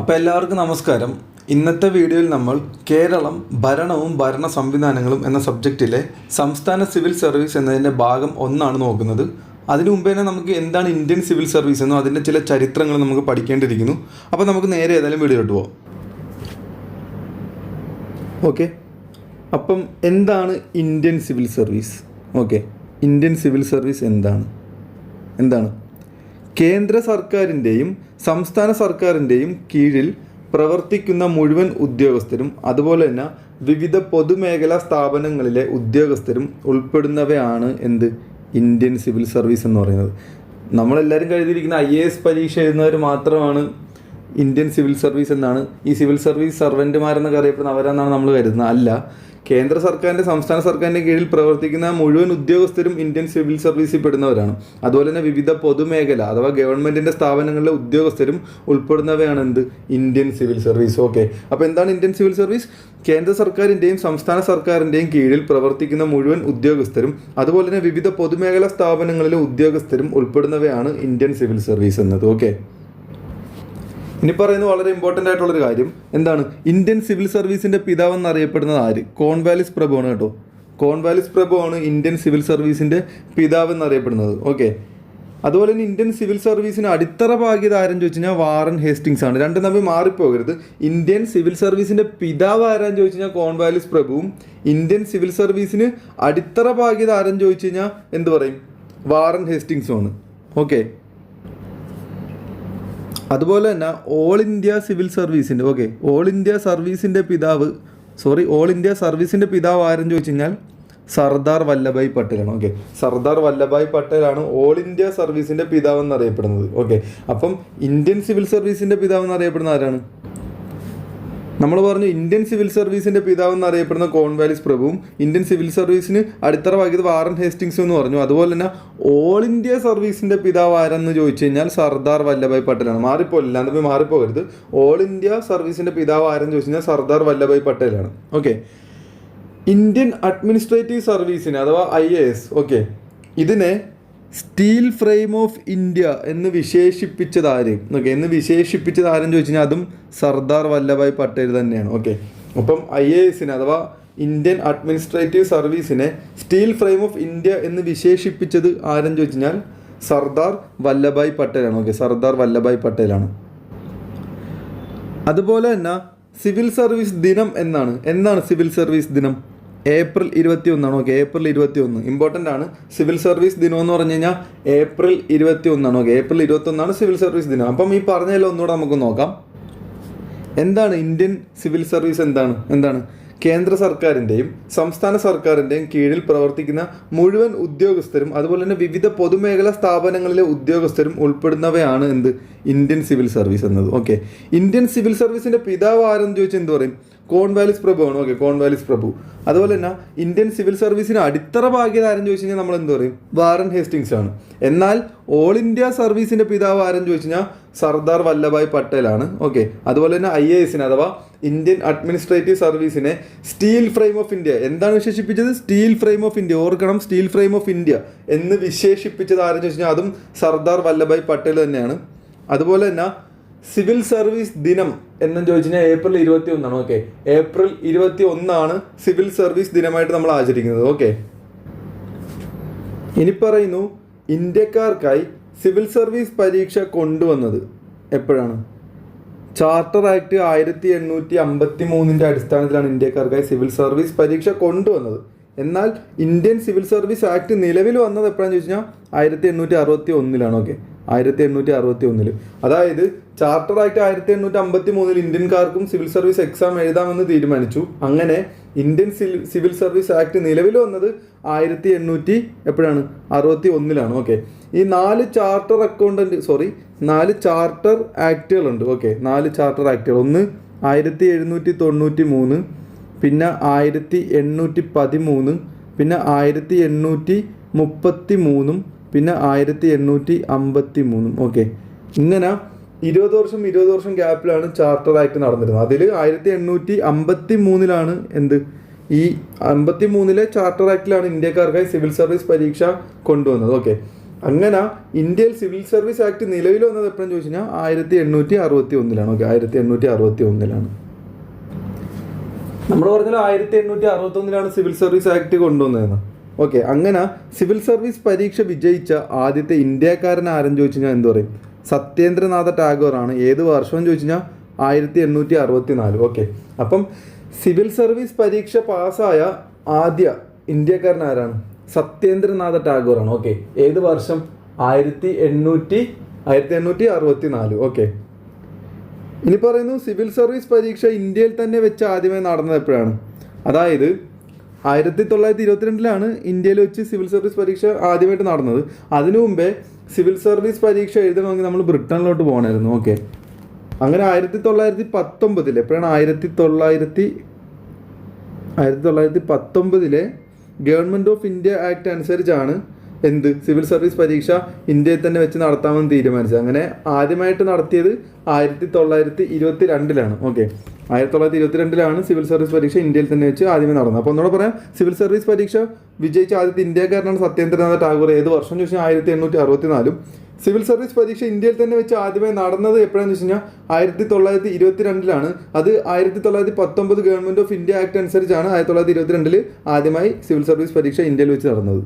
അപ്പോൾ എല്ലാവർക്കും നമസ്കാരം. ഇന്നത്തെ വീഡിയോയിൽ നമ്മൾ കേരളം ഭരണവും ഭരണ സംവിധാനങ്ങളും എന്ന സബ്ജക്റ്റിലെ സംസ്ഥാന സിവിൽ സർവീസ് എന്നതിന്റെ ഭാഗം ഒന്നാണ് നോക്കുന്നത്. അതിനു മുമ്പ് തന്നെ നമുക്ക് എന്താണ് ഇന്ത്യൻ സിവിൽ സർവീസ് എന്നോ അതിന്റെ ചില ചരിത്രങ്ങൾ നമുക്ക് പഠിക്കേണ്ടിയിരിക്കുന്നു. അപ്പോൾ നമുക്ക് നേരെ ഏതായാലും വീഡിയോയിലോട്ട് പോവാം. ഓക്കെ. അപ്പം എന്താണ് Indian civil service? Okay. Indian civil service എന്താണ്? എന്താണ്? കേന്ദ്ര സർക്കാരിന്റെയും സംസ്ഥാന സർക്കാരിന്റെയും കീഴിൽ പ്രവർത്തിക്കുന്ന മുഴുവൻ ഉദ്യോഗസ്ഥരും അതുപോലെ തന്നെ വിവിധ പൊതുമേഖലാ സ്ഥാപനങ്ങളിലെ ഉദ്യോഗസ്ഥരും ഉൾപ്പെടുന്നവയാണ് എന്ത്? ഇന്ത്യൻ സിവിൽ സർവീസ് എന്ന് പറയുന്നത്. നമ്മളെല്ലാവരും കരുതിയിരിക്കുന്ന ഐ എ എസ് പരീക്ഷ എഴുതുന്നവർ മാത്രമാണ് ഇന്ത്യൻ സിവിൽ സർവീസ് എന്നാണ് ഈ സിവിൽ സർവീസ് സർവന്റുമാരെന്നൊക്കെ അറിയപ്പെടുന്ന അവരെന്നാണ് നമ്മൾ കരുതുന്നത്. അല്ല കേന്ദ്ര സർക്കാരിന്റെ സംസ്ഥാന സർക്കാരിന്റെ കീഴിൽ പ്രവർത്തിക്കുന്ന മുഴുവൻ ഉദ്യോഗസ്ഥരും ഇന്ത്യൻ സിവിൽ സർവീസിൽ പെടുന്നവരാണ്. അതുപോലെ തന്നെ വിവിധ പൊതുമേഖല അഥവാ ഗവൺമെന്റിന്റെ സ്ഥാപനങ്ങളിലെ ഉദ്യോഗസ്ഥരും ഉൾപ്പെടുന്നവയാണ് എന്ത്? Indian civil service. ഓക്കെ. അപ്പോൾ എന്താണ് ഇന്ത്യൻ സിവിൽ സർവീസ്? കേന്ദ്ര സർക്കാരിന്റെയും സംസ്ഥാന സർക്കാരിന്റെയും കീഴിൽ പ്രവർത്തിക്കുന്ന മുഴുവൻ ഉദ്യോഗസ്ഥരും അതുപോലെ തന്നെ വിവിധ പൊതുമേഖലാ സ്ഥാപനങ്ങളിലെ ഉദ്യോഗസ്ഥരും ഉൾപ്പെടുന്നവയാണ് ഇന്ത്യൻ സിവിൽ സർവീസ് എന്നത്. ഓക്കെ. ഇനി പറയുന്നത് വളരെ ഇമ്പോർട്ടന്റ് ആയിട്ടുള്ളൊരു കാര്യം. എന്താണ്? ഇന്ത്യൻ സിവിൽ സർവീസിന്റെ പിതാവ് അറിയപ്പെടുന്നത് ആര്? കോൺവാലിസ് പ്രഭു ആണ് കേട്ടോ. കോൺവാലിസ് പ്രഭു ആണ് ഇന്ത്യൻ സിവിൽ സർവീസിന്റെ പിതാവ് അറിയപ്പെടുന്നത്. ഓക്കെ അതുപോലെ തന്നെ ഇന്ത്യൻ സിവിൽ സർവീസിന് അടിത്തറ പാകിയത് ആരെന്ന് ചോദിച്ചു കഴിഞ്ഞാൽ വാറൻ ഹേസ്റ്റിങ്സ് ആണ്. രണ്ടും തമ്മിൽ മാറിപ്പോകരുത്. ഇന്ത്യൻ സിവിൽ സർവീസിന്റെ പിതാവ് ആരാന്ന് ചോദിച്ചു കഴിഞ്ഞാൽ കോൺവാലിസ് പ്രഭുവും ഇന്ത്യൻ സിവിൽ സർവീസിന് അടിത്തറ പാകിയത് ആരെന്ന് ചോദിച്ചു കഴിഞ്ഞാൽ എന്ത് പറയും? വാറൻ ഹേസ്റ്റിങ്സും ആണ്. ഓക്കെ അതുപോലെ തന്നെ ഓൾ ഇന്ത്യ സിവിൽ സർവീസിന്റെ ഓക്കെ ഓൾ ഇന്ത്യ സർവീസിന്റെ പിതാവ് സോറി ഓൾ ഇന്ത്യ സർവീസിന്റെ പിതാവ് ആരെന്ന് ചോദിച്ചു കഴിഞ്ഞാൽ സർദാർ വല്ലഭായ് പട്ടേലാണ് ഓക്കെ സർദാർ വല്ലഭായ് പട്ടേലാണ് ഓൾ ഇന്ത്യ സർവീസിന്റെ പിതാവ് എന്നറിയപ്പെടുന്നത് ഓക്കെ അപ്പം ഇന്ത്യൻ സിവിൽ സർവീസിന്റെ പിതാവ് എന്നറിയപ്പെടുന്ന ആരാണ്? നമ്മൾ പറഞ്ഞു ഇന്ത്യൻ സിവിൽ സർവീസിന്റെ പിതാവ് എന്നറിയപ്പെടുന്ന കോൺവാലിസ് പ്രഭുവും ഇന്ത്യൻ സിവിൽ സർവീസിന് അടിത്തറ വാങ്ങിയത് വാറൻ ഹേസ്റ്റിങ്സ് എന്ന് പറഞ്ഞു. അതുപോലെ തന്നെ ഓൾ ഇന്ത്യ സർവീസിന്റെ പിതാവ് ആരെന്ന് ചോദിച്ചു കഴിഞ്ഞാൽ സർദാർ വല്ലഭായ് പട്ടേലാണ്. മാറിപ്പോയില്ല അല്ലാണ്ട് മാറിപ്പോകരുത്. ഓൾ ഇന്ത്യ സർവീസിന്റെ പിതാവ് ആരെന്ന് ചോദിച്ചു കഴിഞ്ഞാൽ സർദാർ വല്ലഭായ് പട്ടേലാണ്. ഓക്കെ. ഇന്ത്യൻ അഡ്മിനിസ്ട്രേറ്റീവ് സർവീസിന് അഥവാ ഐ എ എസ് ഓക്കെ ഇതിനെ സ്റ്റീൽ ഫ്രെയിം ഓഫ് ഇന്ത്യ എന്ന് വിശേഷിപ്പിച്ചത് ആര് ഓക്കെ എന്ന് വിശേഷിപ്പിച്ചത് ആരെന്ന് ചോദിച്ചു കഴിഞ്ഞാൽ അതും സർദാർ വല്ലഭായ് പട്ടേൽ തന്നെയാണ്. ഓക്കെ അപ്പം ഐ എ എസിന് അഥവാ ഇന്ത്യൻ അഡ്മിനിസ്ട്രേറ്റീവ് സർവീസിനെ സ്റ്റീൽ ഫ്രെയിം ഓഫ് ഇന്ത്യ എന്ന് വിശേഷിപ്പിച്ചത് ആരെന്ന് ചോദിച്ചു കഴിഞ്ഞാൽ സർദാർ വല്ലഭായ് പട്ടേലാണ്. ഓക്കെ സർദാർ വല്ലഭായ് പട്ടേലാണ്. അതുപോലെ തന്നെ സിവിൽ സർവീസ് ദിനം എന്നാണ്. എന്നാണ് സിവിൽ സർവീസ് ദിനം? ഏപ്രിൽ ഇരുപത്തി ഒന്നാണ് ഓക്കെ ഏപ്രിൽ ഇരുപത്തി ഒന്ന് ഇമ്പോർട്ടന്റ് ആണ്. സിവിൽ സർവീസ് ദിനം എന്ന് പറഞ്ഞു കഴിഞ്ഞാൽ ഏപ്രിൽ ഇരുപത്തി ഒന്നാണ് ഓക്കെ ഏപ്രിൽ ഇരുപത്തി ഒന്നാണ് സിവിൽ സർവീസ് ദിനം. അപ്പം ഈ പറഞ്ഞതിൽ ഒന്നുകൂടെ നമുക്ക് നോക്കാം. എന്താണ് ഇന്ത്യൻ സിവിൽ സർവീസ് എന്താണ്? എന്താണ്? കേന്ദ്ര സർക്കാരിന്റെയും സംസ്ഥാന സർക്കാരിന്റെയും കീഴിൽ പ്രവർത്തിക്കുന്ന മുഴുവൻ ഉദ്യോഗസ്ഥരും അതുപോലെ തന്നെ വിവിധ പൊതുമേഖലാ സ്ഥാപനങ്ങളിലെ ഉദ്യോഗസ്ഥരും ഉൾപ്പെടുന്നവയാണ് എന്ത്? ഇന്ത്യൻ സിവിൽ സർവീസ് എന്നത്. ഓക്കെ ഇന്ത്യൻ സിവിൽ സർവീസിന്റെ പിതാവ് ആരെന്ന് ചോദിച്ചാൽ എന്ത് പറയും? കോൺവാലിസ് പ്രഭു ആണ്. ഓക്കെ കോൺവാലിസ് പ്രഭു. അതുപോലെ തന്നെ ഇന്ത്യൻ സിവിൽ സർവീസിന് അടിത്തറ ഭാഗ്യത ആരെന്ന് ചോദിച്ചു കഴിഞ്ഞാൽ നമ്മൾ എന്ത് പറയും? വാറൻ ഹേസ്റ്റിങ്സ് ആണ്. എന്നാൽ ഓൾ ഇന്ത്യ സർവീസിന്റെ പിതാവ് ആരെന്ന് ചോദിച്ചു കഴിഞ്ഞാൽ സർദാർ വല്ലഭായ് പട്ടേലാണ് ഓക്കെ അതുപോലെ തന്നെ ഐ എ എസിന് അഥവാ ഇന്ത്യൻ അഡ്മിനിസ്ട്രേറ്റീവ് സർവീസിനെ സ്റ്റീൽ ഫ്രെയിം ഓഫ് ഇന്ത്യ. എന്താണ് വിശേഷിപ്പിച്ചത്? Steel frame of India. ഓർക്കണം സ്റ്റീൽ ഫ്രെയിം ഓഫ് ഇന്ത്യ എന്ന് വിശേഷിപ്പിച്ചത് ആരെന്ന് ചോദിച്ചു കഴിഞ്ഞാൽ അതും സർദാർ വല്ലഭായ് പട്ടേൽ തന്നെയാണ്. അതുപോലെ തന്നെ സിവിൽ സർവീസ് ദിനം എന്നും ചോദിച്ചു കഴിഞ്ഞാൽ ഏപ്രിൽ ഇരുപത്തി ഒന്നാണ് ഓക്കെ ഏപ്രിൽ ഇരുപത്തി ഒന്നാണ് സിവിൽ സർവീസ് ദിനമായിട്ട് നമ്മൾ ആചരിക്കുന്നത് ഓക്കെ ഇനി പറയുന്നു ഇന്ത്യക്കാർക്കായി സിവിൽ സർവീസ് പരീക്ഷ കൊണ്ടുവന്നത് എപ്പോഴാണ്? ചാർട്ടർ ആക്ട് ആയിരത്തി എണ്ണൂറ്റി അമ്പത്തി മൂന്നിന്റെ അടിസ്ഥാനത്തിലാണ് ഇന്ത്യക്കാർക്കായി സിവിൽ സർവീസ് പരീക്ഷ കൊണ്ടുവന്നത്. എന്നാൽ ഇന്ത്യൻ സിവിൽ സർവീസ് ആക്ട് നിലവിൽ വന്നത് എപ്പോഴാണെന്ന് ചോദിച്ചു കഴിഞ്ഞാൽ ആയിരത്തി എണ്ണൂറ്റി അറുപത്തി ഒന്നിലാണ് ഓക്കെ ആയിരത്തി എണ്ണൂറ്റി അറുപത്തി ഒന്നിൽ അതായത് ചാർട്ടർ ആക്ട് ആയിരത്തി എണ്ണൂറ്റി അമ്പത്തി മൂന്നിൽ ഇന്ത്യൻകാർക്കും സിവിൽ സർവീസ് എക്സാം എഴുതാമെന്ന് തീരുമാനിച്ചു. അങ്ങനെ ഇന്ത്യൻ സിവിൽ സർവീസ് ആക്ട് നിലവിൽ വന്നത് ആയിരത്തി എണ്ണൂറ്റി എപ്പോഴാണ്? അറുപത്തി ഒന്നിലാണ് ഓക്കെ. ഈ നാല് ചാർട്ടർ അക്കൗണ്ടന്റ് സോറി നാല് ചാർട്ടർ ആക്ടുകളുണ്ട്. ഓക്കെ. നാല് ചാർട്ടർ ആക്ടുകൾ. ഒന്ന് ആയിരത്തി എഴുന്നൂറ്റി തൊണ്ണൂറ്റി മൂന്ന് പിന്നെ ആയിരത്തി എണ്ണൂറ്റി പതിമൂന്ന് പിന്നെ ആയിരത്തി എണ്ണൂറ്റി മുപ്പത്തി മൂന്നും പിന്നെ ആയിരത്തി എണ്ണൂറ്റി അമ്പത്തി മൂന്നും ഓക്കെ. ഇങ്ങനെ ഇരുപത് വർഷം ഇരുപത് വർഷം ഗ്യാപ്പിലാണ് ചാർട്ടർ ആക്ട് നടന്നിരുന്നത്. അതിൽ ആയിരത്തി എണ്ണൂറ്റി അമ്പത്തി മൂന്നിലാണ് എന്ത്? ഈ അമ്പത്തി മൂന്നിലെ ചാർട്ടർ ആക്ടിലാണ് ഇന്ത്യക്കാർക്കായി സിവിൽ സർവീസ് പരീക്ഷ കൊണ്ടുവന്നത്. ഓക്കെ അങ്ങനെ ഇന്ത്യയിൽ സിവിൽ സർവീസ് ആക്ട് നിലവിൽ വന്നത് എപ്പോഴും ചോദിച്ചു കഴിഞ്ഞാൽ ആയിരത്തി എണ്ണൂറ്റി അറുപത്തി ഒന്നിലാണ് ഓക്കെ ആയിരത്തി എണ്ണൂറ്റി അറുപത്തി ഒന്നിലാണ് നമ്മൾ പറഞ്ഞാൽ ആയിരത്തി എണ്ണൂറ്റി അറുപത്തി ഒന്നിലാണ് സിവിൽ സർവീസ് ആക്ട് കൊണ്ടുവന്നതെന്ന്. ഓക്കെ അങ്ങനെ സിവിൽ സർവീസ് പരീക്ഷ വിജയിച്ച ആദ്യത്തെ ഇന്ത്യക്കാരൻ ആരെന്ന് ചോദിച്ചു കഴിഞ്ഞാൽ എന്ത് പറയും? സത്യേന്ദ്രനാഥ ടാഗോറാണ്. ഏത് വർഷം ചോദിച്ചു കഴിഞ്ഞാൽ ആയിരത്തി എണ്ണൂറ്റി അറുപത്തി നാല് ഓക്കെ അപ്പം സിവിൽ സർവീസ് പരീക്ഷ പാസ്സായ ആദ്യ ഇന്ത്യക്കാരൻ ആരാണ് സത്യേന്ദ്രനാഥ ടാഗോറാണ്. ഓക്കെ ഏത് വർഷം? ആയിരത്തി എണ്ണൂറ്റി ആയിരത്തി എണ്ണൂറ്റി അറുപത്തി നാല് ഓക്കെ ഇനി പറയുന്നു സിവിൽ സർവീസ് പരീക്ഷ ഇന്ത്യയിൽ തന്നെ വെച്ച് ആദ്യമേ നടന്നത് എപ്പോഴാണ്? അതായത് ആയിരത്തി തൊള്ളായിരത്തി ഇരുപത്തിരണ്ടിലാണ് ഇന്ത്യയിൽ വെച്ച് സിവിൽ സർവീസ് പരീക്ഷ ആദ്യമായിട്ട് നടന്നത്. അതിനു മുമ്പേ സിവിൽ സർവീസ് പരീക്ഷ എഴുതണമെങ്കിൽ നമ്മൾ ബ്രിട്ടനിലോട്ട് പോകണമായിരുന്നു. ഓക്കെ. അങ്ങനെ ആയിരത്തി തൊള്ളായിരത്തി പത്തൊമ്പതിൽ എപ്പോഴാണ് ആയിരത്തി തൊള്ളായിരത്തി ആയിരത്തി തൊള്ളായിരത്തി പത്തൊമ്പതിലെ ഗവൺമെന്റ് ഓഫ് ഇന്ത്യ ആക്ട് അനുസരിച്ചാണ് എന്ത്? സിവിൽ സർവീസ് പരീക്ഷ ഇന്ത്യയിൽ തന്നെ വെച്ച് നടത്താമെന്ന് തീരുമാനിച്ചത്. അങ്ങനെ ആദ്യമായിട്ട് നടത്തിയത് ആയിരത്തി തൊള്ളായിരത്തി ഇരുപത്തി രണ്ടിലാണ് ഓക്കെ ആയിരത്തി തൊള്ളായിരത്തി ഇരുപത്തി രണ്ടിലാണ് സിവിൽ സർവീസ് പരീക്ഷ ഇന്ത്യയിൽ തന്നെ വെച്ച് ആദ്യമേ നടന്നത്. അപ്പോൾ ഒന്നുകൂടെ പറയാം. സിവിൽ സർവീസ് പരീക്ഷ വിജയിച്ച ആദ്യത്തെ ഇന്ത്യക്കാരനാണ് സത്യേന്ദ്രനാഥ് ടാഗോർ. ഏത് വർഷം ചോദിച്ചാൽ ആയിരത്തി എണ്ണൂറ്റി അറുപത്തി നാലും സിവിൽ സർവീസ് പരീക്ഷ ഇന്ത്യയിൽ തന്നെ വെച്ച് ആദ്യമേ നടന്നത് എപ്പോഴാണെന്ന് വെച്ച് കഴിഞ്ഞാൽ ആയിരത്തി തൊള്ളായിരത്തി ഇരുപത്തി രണ്ടിലാണ് അത് ആയിരത്തി തൊള്ളായിരത്തി പത്തൊമ്പത് ഗവൺമെന്റ് ഓഫ് ഇന്ത്യ ആക്ട് അനുസരിച്ചാണ് ആയിരത്തി തൊള്ളായിരത്തി ഇരുപത്തി രണ്ടിൽ ആദ്യമായി സിവിൽ സർവീസ് പരീക്ഷ ഇന്ത്യയിൽ വെച്ച് നടന്നത്.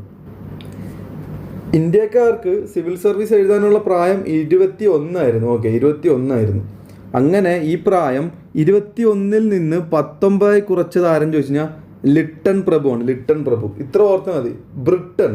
ഇന്ത്യക്കാർക്ക് സിവിൽ സർവീസ് എഴുതാനുള്ള പ്രായം ഇരുപത്തി ഒന്നായിരുന്നു ഓക്കെ ഇരുപത്തി ഒന്നായിരുന്നു അങ്ങനെ ഈ പ്രായം ഇരുപത്തി ഒന്നിൽ നിന്ന് പത്തൊമ്പതായി കുറച്ചത് ആരും ചോദിച്ചു കഴിഞ്ഞാൽ ലിട്ടൺ പ്രഭുവാണ്. ലിട്ടൺ പ്രഭു. ഇത്ര ഓർത്താൽ മതി. ബ്രിട്ടൻ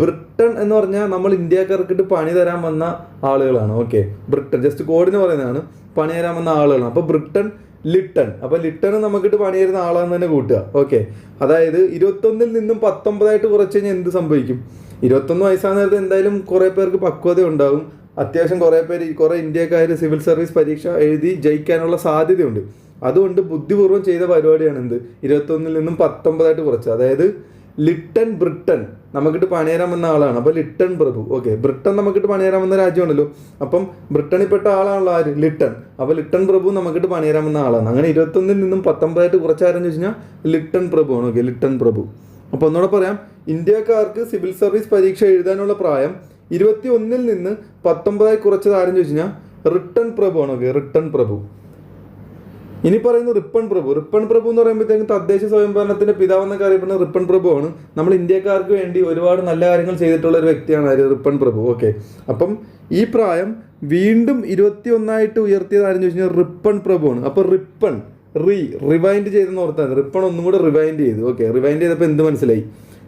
ബ്രിട്ടൻ എന്ന് പറഞ്ഞാൽ നമ്മൾ ഇന്ത്യക്കാർക്കിട്ട് പണി തരാൻ വന്ന ആളുകളാണ്. ഓക്കെ ബ്രിട്ടൻ ജസ്റ്റ് കോഡിന് പറയുന്നതാണ്. പണി തരാൻ വന്ന ആളുകളാണ്. അപ്പോൾ ബ്രിട്ടൻ ലിട്ടൺ. അപ്പോൾ ലിട്ടൺ നമുക്കിട്ട് പണി തരുന്ന ആളാന്ന് തന്നെ കൂട്ടുക. ഓക്കെ അതായത് ഇരുപത്തൊന്നിൽ നിന്നും പത്തൊമ്പതായിട്ട് കുറച്ച് കഴിഞ്ഞാൽ എന്ത് സംഭവിക്കും? ഇരുപത്തൊന്ന് വയസ്സാകുന്ന നേരത്തെ എന്തായാലും കുറേ പേർക്ക് പക്വത ഉണ്ടാവും അത്യാവശ്യം കുറേ പേര് കുറേ ഇന്ത്യക്കാർ സിവിൽ സർവീസ് പരീക്ഷ എഴുതി ജയിക്കാനുള്ള സാധ്യതയുണ്ട്. അതുകൊണ്ട് ബുദ്ധിപൂർവം ചെയ്ത പരിപാടിയാണ് എന്ത് ഇരുപത്തൊന്നിൽ നിന്നും പത്തൊമ്പതായിട്ട് കുറച്ച്. അതായത് ലിട്ടൺ ബ്രിട്ടൻ നമുക്കിട്ട് പണിയരാൻ വന്ന ആളാണ്. അപ്പോൾ ലിട്ടൺ പ്രഭു. ഓക്കെ. ബ്രിട്ടൻ നമുക്കിട്ട് പണിയരാൻ വന്ന രാജ്യമാണല്ലോ. അപ്പം ബ്രിട്ടനിൽപ്പെട്ട ആളാണല്ലോ ആര്? ലിട്ടൺ അപ്പോൾ ലിട്ടൺ പ്രഭു നമുക്കിട്ട് പണിയരാൻ വന്ന ആളാണ്. അങ്ങനെ ഇരുപത്തൊന്നിൽ നിന്നും പത്തൊമ്പതായിട്ട് കുറച്ചാരെന്ന് വെച്ച് കഴിഞ്ഞാൽ ലിട്ടൺ പ്രഭു ആണ്. ഓക്കെ. ലിട്ടൺ പ്രഭു. അപ്പോൾ ഒന്നുകൂടെ പറയാം. ഇന്ത്യക്കാർക്ക് സിവിൽ സർവീസ് പരീക്ഷ എഴുതാനുള്ള പ്രായം ഇരുപത്തി ഒന്നിൽ നിന്ന് പത്തൊമ്പതായി കുറച്ചത് ആരെന്ന് ചോദിച്ചു കഴിഞ്ഞാൽ റിട്ടൺ പ്രഭു ആണ്. ഓക്കെ റിട്ടൺ പ്രഭു. ഇനി പറയുന്ന റിപ്പൺ പ്രഭു. റിപ്പൺ പ്രഭു എന്ന് പറയുമ്പോഴത്തേക്കും തദ്ദേശ സ്വയംഭരണത്തിന്റെ പിതാവെന്നൊക്കെ അറിയപ്പെടുന്ന റിപ്പൺ പ്രഭു ആണ്. നമ്മൾ ഇന്ത്യക്കാർക്ക് വേണ്ടി ഒരുപാട് നല്ല കാര്യങ്ങൾ ചെയ്തിട്ടുള്ള ഒരു വ്യക്തിയാണ് ആര്? റിപ്പൺ പ്രഭു. ഓക്കെ. അപ്പം ഈ പ്രായം വീണ്ടും ഇരുപത്തി ഒന്നായിട്ട് ഉയർത്തിയത് ആരെന്ന് ചോദിച്ചു കഴിഞ്ഞാൽ റിപ്പൺ പ്രഭു ആണ്. അപ്പോൾ റിപ്പൺ റീ റിവൈൻഡ് ചെയ്തെന്ന് ഓർത്താൽ മതി. റിപ്പൺ ഒന്നും കൂടെ റിവൈൻഡ് ചെയ്തു. ഓക്കെ റിവൈൻഡ് ചെയ്തപ്പോൾ എന്ത് മനസ്സിലായി?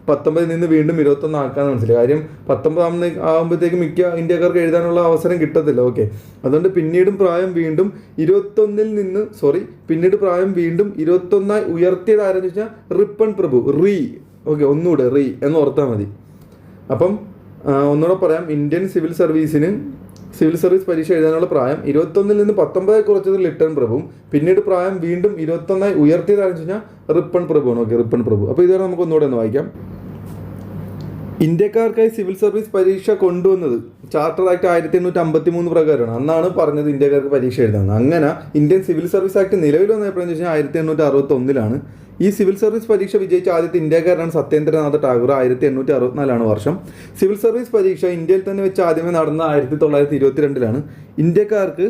പത്തൊമ്പതിൽ നിന്ന് വീണ്ടും ഇരുപത്തൊന്ന് ആക്കാന്ന് മനസ്സിലായി. കാര്യം പത്തൊമ്പതാമത് ആകുമ്പോഴത്തേക്ക് മിക്ക ഇന്ത്യക്കാർക്ക് എഴുതാനുള്ള അവസരം കിട്ടത്തില്ല. ഓക്കെ അതുകൊണ്ട് പിന്നീടും പ്രായം വീണ്ടും ഇരുപത്തൊന്നിൽ നിന്ന് സോറി പിന്നീട് പ്രായം വീണ്ടും ഇരുപത്തൊന്നായി ഉയർത്തിയത് ആരെന്ന് വെച്ചാൽ റിപ്പൺ പ്രഭു. റീ ഓക്കെ ഒന്നുകൂടെ റീ എന്ന് ഓർത്താൽ മതി. അപ്പം ഒന്നുകൂടെ പറയാം. ഇന്ത്യൻ സിവിൽ സർവീസിന് സിവിൽ സർവീസ് പരീക്ഷ എഴുതാനുള്ള പ്രായം ഇരുപത്തൊന്നിൽ നിന്ന് പത്തൊമ്പതായി കുറച്ചത് ലിട്ടൺ പ്രഭുവും പിന്നീട് പ്രായം വീണ്ടും ഇരുപത്തൊന്നായി ഉയർത്തിയതാണെന്ന് വെച്ച് കഴിഞ്ഞാൽ റിപ്പൺ പ്രഭുവാണ്. ഓക്കെ റിപ്പൺ പ്രഭു. അപ്പോൾ ഇതുവരെ നമുക്ക് ഒന്നുകൂടെ ഒന്ന് വായിക്കാം. ഇന്ത്യക്കാർക്കായി സിവിൽ സർവീസ് പരീക്ഷ കൊണ്ടുവന്നത് ചാർട്ടർ ആക്ട് ആയിരത്തി എണ്ണൂറ്റി അമ്പത്തി മൂന്ന് പ്രകാരമാണ്. അന്നാണ് പറഞ്ഞത് ഇന്ത്യക്കാർക്ക് പരീക്ഷ എഴുതുന്നത് അങ്ങനെ ഇന്ത്യൻ സിവിൽ സർവീസ് ആക്ട് നിലവിൽ വന്ന എപ്പോഴെന്ന് വെച്ചാൽ ആയിരത്തി എണ്ണൂറ്റി അറുപത്തി ഒന്നിലാണ് ഈ സിവിൽ സർവീസ് പരീക്ഷ വിജയിച്ച ആദ്യത്തെ ഇന്ത്യക്കാരനാണ് സത്യേന്ദ്രനാഥ ടാഗോർ. ആയിരത്തി എണ്ണൂറ്റി അറുപത്തിനാലാണ് വർഷം. സിവിൽ സർവീസ് പരീക്ഷ ഇന്ത്യയിൽ തന്നെ വെച്ച് ആദ്യമേ നടന്ന ആയിരത്തി തൊള്ളായിരത്തി ഇരുപത്തിരണ്ടിലാണ് ഇന്ത്യക്കാർക്ക്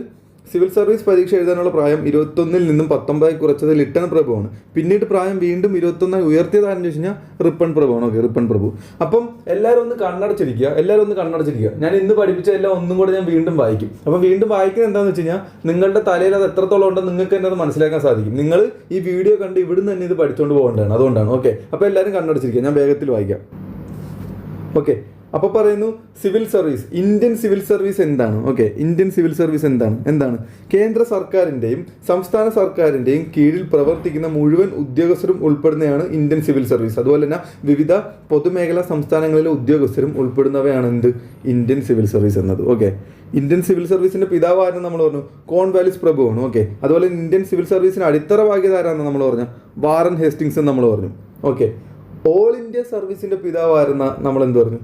സിവിൽ സർവീസ് പരീക്ഷ എഴുതാനുള്ള പ്രായം ഇരുപത്തൊന്നിൽ നിന്നും പത്തൊമ്പതായി കുറച്ചത് ലിട്ടൺ പ്രഭുവാണ്. പിന്നീട് പ്രായം വീണ്ടും ഇരുപത്തൊന്നായി ഉയർത്തിയതാണെന്ന് ചോദിച്ചു കഴിഞ്ഞാൽ റിപ്പൺ പ്രഭുവാണ്. ഓക്കെ റിപ്പൺ പ്രഭു. അപ്പം എല്ലാവരും ഒന്ന് കണ്ണടച്ചിരിക്കുക എല്ലാവരും ഒന്ന് കണ്ണടച്ചിരിക്കുക. ഞാൻ ഇന്ന് പഠിപ്പിച്ച എല്ലാം ഒന്നും കൂടെ ഞാൻ വീണ്ടും വായിക്കും. അപ്പം വീണ്ടും വായിക്കുന്നത് എന്താണെന്ന് വെച്ച് കഴിഞ്ഞാൽ നിങ്ങളുടെ തലയിൽ അത് എത്രത്തോളം ഉണ്ടെന്ന് നിങ്ങൾക്ക് തന്നെ അത് മനസ്സിലാക്കാൻ സാധിക്കും. നിങ്ങൾ ഈ വീഡിയോ കണ്ട് ഇവിടുന്ന് തന്നെ ഇത് പഠിച്ചുകൊണ്ട് പോകേണ്ടതാണ്. അതുകൊണ്ടാണ്. ഓക്കെ അപ്പോൾ എല്ലാവരും കണ്ണടച്ചിരിക്കുക. ഞാൻ വേഗത്തിൽ വായിക്കാം. ഓക്കെ അപ്പോൾ പറയുന്നു civil service. Indian civil service എന്താണ്? ഓക്കെ ഇന്ത്യൻ സിവിൽ സർവീസ് എന്താണ്? എന്താണ്? കേന്ദ്ര സർക്കാരിന്റെയും സംസ്ഥാന സർക്കാരിന്റെയും കീഴിൽ പ്രവർത്തിക്കുന്ന മുഴുവൻ ഉദ്യോഗസ്ഥരും ഉൾപ്പെടുന്നതാണ് ഇന്ത്യൻ സിവിൽ സർവീസ്. അതുപോലെ തന്നെ വിവിധ പൊതുമേഖലാ സംസ്ഥാനങ്ങളിലെ ഉദ്യോഗസ്ഥരും ഉൾപ്പെടുന്നവയാണ് എന്ത്? ഇന്ത്യൻ സിവിൽ സർവീസ് എന്നത്. ഓക്കെ ഇന്ത്യൻ സിവിൽ സർവീസിന്റെ പിതാവ് ആരെന്ന് നമ്മൾ പറഞ്ഞു? കോൺവാലിസ് പ്രഭുവാണ്. ഓക്കെ അതുപോലെ ഇന്ത്യൻ സിവിൽ സർവീസിന് അടിത്തറ ഭാഗ്യത ആരാണെന്ന് നമ്മൾ പറഞ്ഞു? വാറൻ ഹേസ്റ്റിങ്സ് എന്ന് നമ്മൾ പറഞ്ഞു. ഓക്കെ ഓൾ ഇന്ത്യ സർവീസിന്റെ പിതാവ് ആരെന്ന നമ്മൾ എന്ത് പറഞ്ഞു?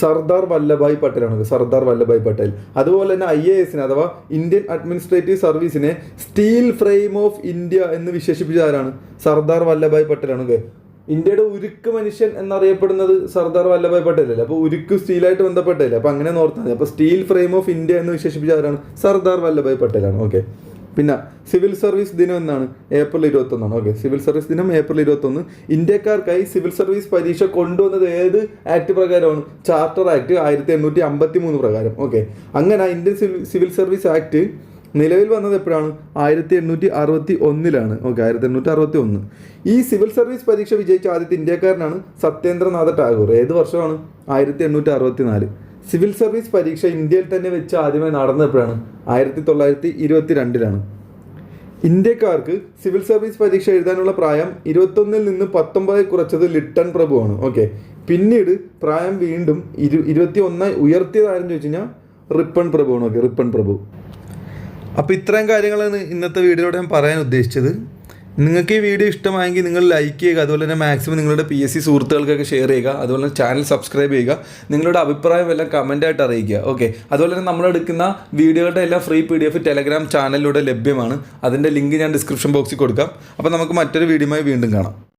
സർദാർ വല്ലഭായ് പട്ടേലാണ് സർദാർ വല്ലഭായ് പട്ടേൽ. അതുപോലെ തന്നെ ഐ എ എസിന് അഥവാ ഇന്ത്യൻ അഡ്മിനിസ്ട്രേറ്റീവ് സർവീസിനെ സ്റ്റീൽ ഫ്രെയിം ഓഫ് ഇന്ത്യ എന്ന് വിശേഷിപ്പിച്ച ആരാണ്? സർദാർ വല്ലഭായ് പട്ടേലാണ് ഇന്ത്യയുടെ ഉരുക്ക് മനുഷ്യൻ എന്നറിയപ്പെടുന്നത് സർദാർ വല്ലഭായ് പട്ടേലല്ലേ അപ്പോൾ ഉരുക്ക് സ്റ്റീലായിട്ട് ബന്ധപ്പെട്ടല്ലേ അപ്പോൾ അങ്ങനെ ഓർത്താൽ മതി. അപ്പോൾ സ്റ്റീൽ ഫ്രെയിം ഓഫ് ഇന്ത്യ എന്ന് വിശേഷിപ്പിച്ച ആരാണ്? സർദാർ വല്ലഭായ് പട്ടേലാണ് ഓക്കെ. പിന്നെ സിവിൽ സർവീസ് ദിനം എന്നാണ് ഏപ്രിൽ ഇരുപത്തൊന്നാണ്. ഓക്കെ സിവിൽ സർവീസ് ദിനം ഏപ്രിൽ ഇരുപത്തൊന്ന്. ഇന്ത്യക്കാർക്കായി സിവിൽ സർവീസ് പരീക്ഷ കൊണ്ടുവന്നത് ഏത് ആക്ട് പ്രകാരമാണ്? ചാർട്ടർ ആക്ട് ആയിരത്തി എണ്ണൂറ്റി അമ്പത്തി മൂന്ന് പ്രകാരം. ഓക്കെ അങ്ങനെ ഇന്ത്യൻ സിവിൽ സർവീസ് ആക്ട് നിലവിൽ വന്നത് എപ്പോഴാണ്? ആയിരത്തി എണ്ണൂറ്റി അറുപത്തി ഒന്നിലാണ് ഓക്കെ ആയിരത്തി എണ്ണൂറ്റി അറുപത്തി ഒന്ന് ഈ സിവിൽ സർവീസ് പരീക്ഷ വിജയിച്ച ആദ്യത്തെ ഇന്ത്യക്കാരനാണ് സത്യേന്ദ്രനാഥ ടാഗോർ. ഏത് വർഷമാണ്? ആയിരത്തി എണ്ണൂറ്റി അറുപത്തി നാല് സിവിൽ സർവീസ് പരീക്ഷ ഇന്ത്യയിൽ തന്നെ വെച്ച് ആദ്യമായി നടന്നപ്പോഴാണ് ആയിരത്തി തൊള്ളായിരത്തി ഇരുപത്തി രണ്ടിലാണ് ഇന്ത്യക്കാർക്ക് സിവിൽ സർവീസ് പരീക്ഷ എഴുതാനുള്ള പ്രായം ഇരുപത്തൊന്നിൽ നിന്ന് പത്തൊമ്പതായി കുറച്ചത് ലിട്ടൺ പ്രഭുവാണ്. ഓക്കെ. പിന്നീട് പ്രായം വീണ്ടും ഇരു ഇരുപത്തി ഒന്നായി ഉയർത്തിയതാരെന്ന് ചോദിച്ചു കഴിഞ്ഞാൽ റിപ്പൺ പ്രഭുവാണ്. ഓക്കെ റിപ്പൺ പ്രഭു. അപ്പോൾ ഇത്രയും കാര്യങ്ങളാണ് ഇന്നത്തെ വീഡിയോയിലൂടെ ഞാൻ പറയാൻ ഉദ്ദേശിച്ചത്. നിങ്ങൾക്ക് ഈ വീഡിയോ ഇഷ്ടമായെങ്കിൽ നിങ്ങൾ ലൈക്ക് ചെയ്യുക അതുപോലെ തന്നെ മാക്സിമം നിങ്ങളുടെ പി എസ് സി സുഹൃത്തുക്കൾക്കൊക്കെ ഷെയർ ചെയ്യുക അതുപോലെ തന്നെ ചാനൽ സബ്സ്ക്രൈബ് ചെയ്യുക നിങ്ങളുടെ അഭിപ്രായം എല്ലാം കമന്റായിട്ട് അറിയിക്കുക ഓക്കെ അതുപോലെ തന്നെ നമ്മളെടുക്കുന്ന വീഡിയോകളുടെ എല്ലാം free P D F Telegram ചാനലിലൂടെ ലഭ്യമാണ്. അതിന്റെ ലിങ്ക് ഞാൻ ഡിസ്ക്രിപ്ഷൻ ബോക്സിൽ കൊടുക്കാം. അപ്പോൾ നമുക്ക് മറ്റൊരു വീഡിയോയുമായി വീണ്ടും കാണാം.